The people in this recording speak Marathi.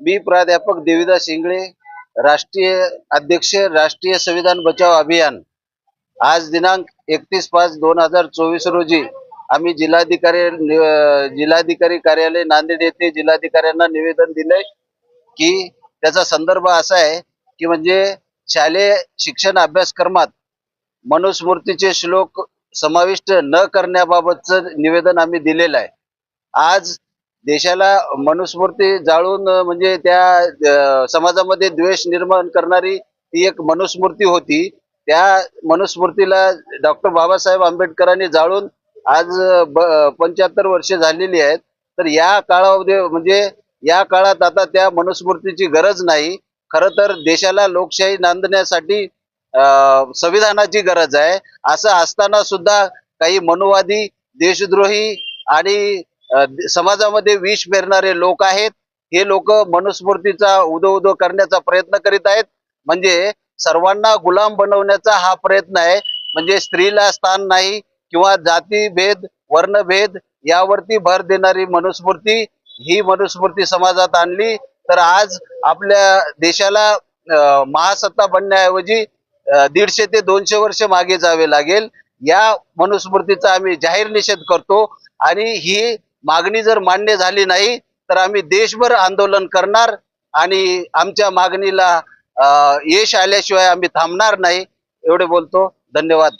मी प्राध्यापक देविदास इंगळे राष्ट्रीय अध्यक्ष राष्ट्रीय संविधान बचाव अभियान. आज दिनांक एकतीस पाच दोन हजार चोवीस रोजी आम्ही जिल्हाधिकारी जिल्हाधिकारी कार्यालय नांदेड येथे जिल्हाधिकाऱ्यांना निवेदन दिलंय की त्याचा संदर्भ असा आहे की म्हणजे शालेय शिक्षण अभ्यासक्रमात मनुस्मृतीचे श्लोक समाविष्ट न करण्याबाबतचं निवेदन आम्ही दिलेलं आहे. आज देशाला मनुस्मृती जाळून म्हणजे त्या समाजामध्ये द्वेष निर्माण करणारी ती एक मनुस्मृती होती. त्या मनुस्मृतीला डॉक्टर बाबासाहेब आंबेडकरांनी जाळून आज पंच्याहत्तर वर्षे झालेली आहेत. तर या काळामध्ये म्हणजे या काळात आता त्या मनुस्मृतीची गरज नाही. खर तर देशाला लोकशाही नांदण्यासाठी संविधानाची गरज आहे. असं असताना सुद्धा काही मनुवादी देशद्रोही आणि समाजामध्ये विष पेरणारे लोक आहेत. हे लोक मनुस्मृतीचा उदो उदो करण्याचा प्रयत्न करीत आहेत. म्हणजे सर्वांना गुलाम बनवण्याचा हा प्रयत्न आहे. म्हणजे स्त्रीला स्थान नाही किंवा जातीभेद वर्णभेद यावरती भर देणारी मनुस्मृती ही मनुस्मृती समाजात आणली. तर आज आपल्या देशाला महासत्ता बनण्याऐवजी दीडशे ते दोनशे वर्ष मागे जावे लागेल. या मनुस्मृतीचा आम्ही जाहीर निषेध करतो. आणि ही मागणी जर मान्य झाली नाही तर आम्ही देशभर आंदोलन करणार आणि आमच्या मागणीला यश आल्याशिवाय आम्ही थांबणार नाही एवढे बोलतो. धन्यवाद.